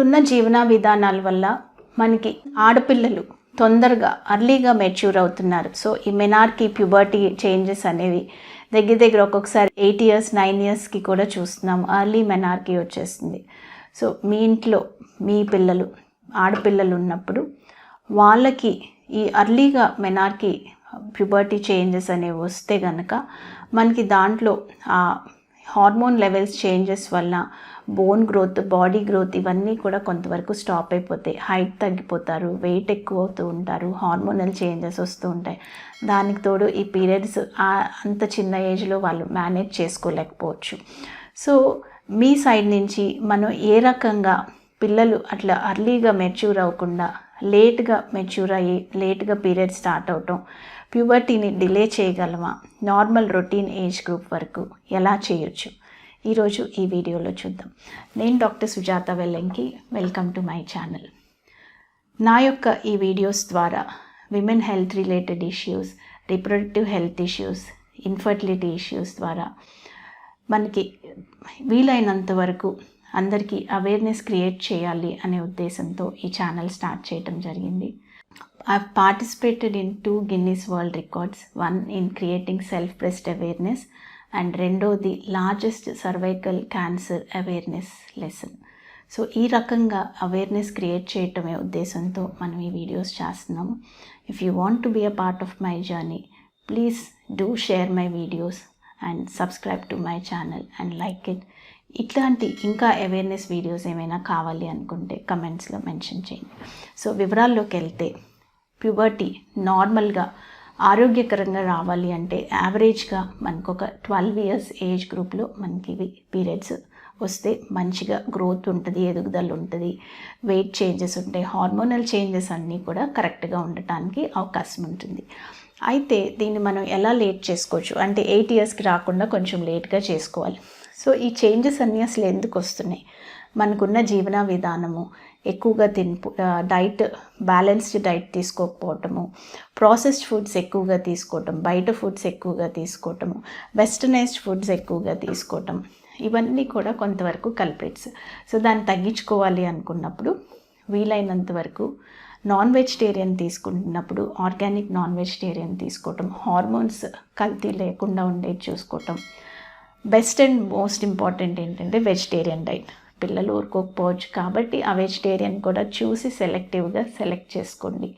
ఇప్పుడున్న జీవన విధానాల వల్ల మనకి ఆడపిల్లలు తొందరగా అర్లీగా మెచ్యూర్ అవుతున్నారు. సో ఈ మెనార్కి ప్యూబర్టీ చేంజెస్ అనేవి దగ్గర దగ్గర ఒక్కొక్కసారి ఎయిట్ ఇయర్స్ నైన్ ఇయర్స్కి కూడా చూస్తున్నాం. అర్లీ మెనార్కి వచ్చేస్తుంది సో మీ ఇంట్లో మీ పిల్లలు ఆడపిల్లలు ఉన్నప్పుడు వాళ్ళకి ఈ అర్లీగా మెనార్కి ప్యూబర్టీ చేంజెస్ అనేవి వస్తే కనుక మనకి దాంట్లో ఆ హార్మోన్ లెవెల్స్ చేంజెస్ వల్ల బోన్ గ్రోత్ బాడీ గ్రోత్ ఇవన్నీ కూడా కొంతవరకు స్టాప్ అయిపోతాయి. హైట్ తగ్గిపోతారు వెయిట్ ఎక్కువ అవుతూ ఉంటారు హార్మోనల్ చేంజెస్ వస్తూ ఉంటాయి. దానికి తోడు ఈ పీరియడ్స్ అంత చిన్న ఏజ్లో వాళ్ళు మేనేజ్ చేసుకోలేకపోవచ్చు. సో మీ సైడ్ నుంచి మనం ఏ రకంగా పిల్లలు అట్లా అర్లీగా మెచ్యూర్ అవ్వకుండా లేట్గా మెచ్యూర్ అయ్యి లేట్గా పీరియడ్ స్టార్ట్ అవటం ప్యూబర్టీని డిలే చేయగలమా? నార్మల్ రొటీన్ ఏజ్ గ్రూప్ వరకు ఎలా చేయొచ్చు? ఈరోజు ఈ వీడియోలో చూద్దాం. నేను doctor Sujatha Vellanki welcome to my channel. నా యొక్క ఈ వీడియోస్ ద్వారా women health related issues reproductive health issues infertility issues ద్వారా మనకి వీలైనంత వరకు అందరికీ అవేర్నెస్ క్రియేట్ చేయాలి అనే ఉద్దేశంతో ఈ ఛానల్ స్టార్ట్ చేయటం జరిగింది. I participated in two Guinness world records one in creating self breast awareness and రెండో the largest cervical cancer awareness lesson so ఈ రకంగా అవేర్నెస్ క్రియేట్ చేయటమే ఉద్దేశంతో మనం ఈ వీడియోస్ చేస్తున్నాము if you want to be a part of my journey please do share my videos and subscribe to my channel and like it ఇట్లాంటి ఇంకా awareness videos ఏమైనా కావాలి అనుకుంటే కమెంట్స్లో మెన్షన్ చేయండి. సో వివరాల్లోకి వెళ్తే ప్యూబర్టీ నార్మల్గా ఆరోగ్యకరంగా రావాలి అంటే యావరేజ్గా మనకు ఒక ట్వెల్వ్ ఇయర్స్ ఏజ్ గ్రూప్లో మనకి ఇవి పీరియడ్స్ వస్తే మంచిగా గ్రోత్ ఉంటుంది ఎదుగుదల ఉంటుంది వెయిట్ చేంజెస్ ఉంటాయి హార్మోనల్ చేంజెస్ అన్నీ కూడా కరెక్ట్గా ఉండటానికి అవకాశం ఉంటుంది. అయితే దీన్ని మనం ఎలా లేట్ చేసుకోవచ్చు? అంటే ఎయిట్ ఇయర్స్కి రాకుండా కొంచెం లేట్గా చేసుకోవాలి. సో ఈ చేంజెస్ అన్నీ అసలు ఎందుకు వస్తున్నాయి? మనకున్న జీవన విధానము ఎక్కువగా తినిపో డైట్ బ్యాలెన్స్డ్ డైట్ తీసుకోకపోవటము ప్రాసెస్డ్ ఫుడ్స్ ఎక్కువగా తీసుకోవటం బయట ఫుడ్స్ ఎక్కువగా తీసుకోవటము వెస్టర్నైజ్డ్ ఫుడ్స్ ఎక్కువగా తీసుకోవటం ఇవన్నీ కూడా కొంతవరకు కల్ప్రిట్స్ సో దాన్ని తగ్గించుకోవాలి అనుకున్నప్పుడు వీలైనంత వరకు నాన్ వెజిటేరియన్ తీసుకుంటున్నప్పుడు ఆర్గానిక్ నాన్ వెజిటేరియన్ తీసుకోవటం హార్మోన్స్ కల్తీ లేకుండా ఉండేది చూసుకోవటం బెస్ట్ అండ్ మోస్ట్ ఇంపార్టెంట్ ఏంటంటే వెజిటేరియన్ డైట్. పిల్లలు ఊరుకోకపోవచ్చు కాబట్టి ఆ వెజిటేరియన్ కూడా చూసి సెలెక్టివ్గా సెలెక్ట్ చేసుకోండి.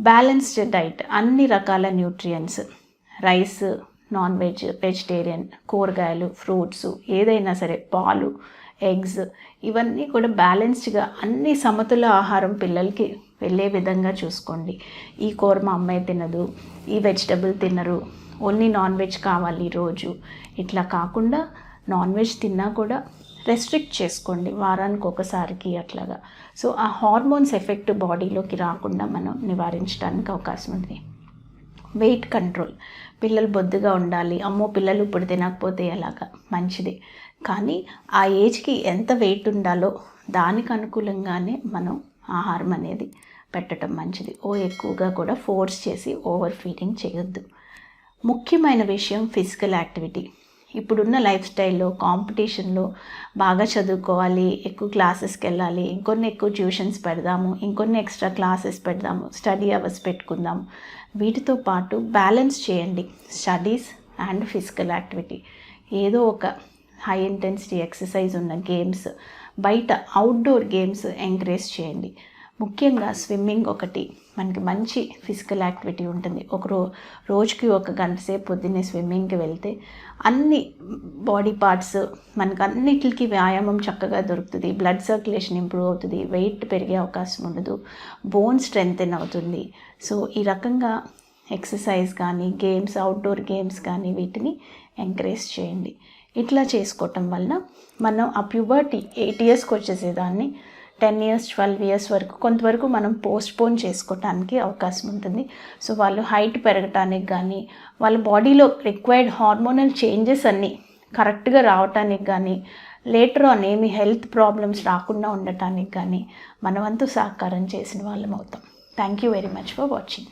బ్యాలెన్స్డ్ డైట్ అన్ని రకాల nutrients rice non veg vegetarian కూరగాయలు ఫ్రూట్స్ ఏదైనా సరే పాలు ఎగ్స్ ఇవన్నీ కూడా బ్యాలెన్స్డ్గా అన్ని సమతుల ఆహారం పిల్లలకి వెళ్ళే విధంగా చూసుకోండి. ఈ కూర మా అమ్మాయి తినదు ఈ వెజిటబుల్ తినరు ఓన్లీ నాన్ వెజ్ కావాలి రోజు. ఇట్లా కాకుండా నాన్ వెజ్ తిన్నా కూడా రెస్ట్రిక్ట్ చేసుకోండి వారానికి ఒకసారికి అట్లాగా. సో ఆ హార్మోన్స్ ఎఫెక్ట్ బాడీలోకి రాకుండా మనం నివారించడానికి అవకాశం ఉంది. Weight control. పిల్లలు బొద్దుగా ఉండాలి. అమ్మో పిల్లలు ఇప్పుడు తినకపోతే ఎలాగా? మంచిది. కానీ ఆ ఏజ్కి ఎంత వెయిట్ ఉండాలో దానికి అనుకూలంగానే మనం ఆహారం అనేది పెట్టడం మంచిది. ఓ ఎక్కువగా కూడా ఫోర్స్ చేసి ఓవర్ ఫీడింగ్ చేయొద్దు. ముఖ్యమైన విషయం ఫిజికల్ యాక్టివిటీ. ఇప్పుడున్న లైఫ్ స్టైల్లో కాంపిటీషన్లో బాగా చదువుకోవాలి ఎక్కువ క్లాసెస్కి వెళ్ళాలి ఇంకొన్ని ఎక్కువ ట్యూషన్స్ పెడదాము ఇంకొన్ని ఎక్స్ట్రా క్లాసెస్ పెడదాము స్టడీ అవర్స్ పెట్టుకుందాము. వీటితో పాటు బ్యాలెన్స్ చేయండి. Studies and physical activity. ఏదో ఒక హై ఇంటెన్సిటీ ఎక్సర్సైజ్ ఉన్న గేమ్స్ బయట అవుట్డోర్ గేమ్స్ ఎంకరేజ్ చేయండి. ముఖ్యంగా స్విమ్మింగ్ ఒకటి. మనకి మంచి ఫిజికల్ యాక్టివిటీ ఉంటుంది. ఒక రో రోజుకి ఒక గంట సేపు పొద్దున్నే స్విమ్మింగ్కి వెళ్తే అన్ని బాడీ పార్ట్స్ మనకు అన్నిటికి వ్యాయామం చక్కగా దొరుకుతుంది. బ్లడ్ సర్క్యులేషన్ ఇంప్రూవ్ అవుతుంది. వెయిట్ పెరిగే అవకాశం ఉండదు. బోన్ స్ట్రెంగ్తెన్ అవుతుంది. సో ఈ రకంగా ఎక్సర్సైజ్ కానీ గేమ్స్ అవుట్డోర్ గేమ్స్ కానీ వీటిని ఎంకరేజ్ చేయండి. ఇట్లా చేసుకోవటం వలన మనం ఆ ప్యూబర్టీ ఎయిట్ ఇయర్స్కి వచ్చేసేదాన్ని టెన్ ఇయర్స్ ట్వెల్వ్ ఇయర్స్ వరకు కొంతవరకు మనం పోస్ట్పోన్ చేసుకోవటానికి అవకాశం ఉంటుంది. సో వాళ్ళు హైట్ పెరగటానికి కానీ వాళ్ళ బాడీలో రిక్వైర్డ్ హార్మోనల్ చేంజెస్ అన్నీ కరెక్ట్గా రావటానికి కానీ లేటర్ ఆన్ ఏమి హెల్త్ ప్రాబ్లమ్స్ రాకుండా ఉండటానికి కానీ మనవంతు సహకారం చేసిన వాళ్ళం అవుతాం. Thank you very much for watching.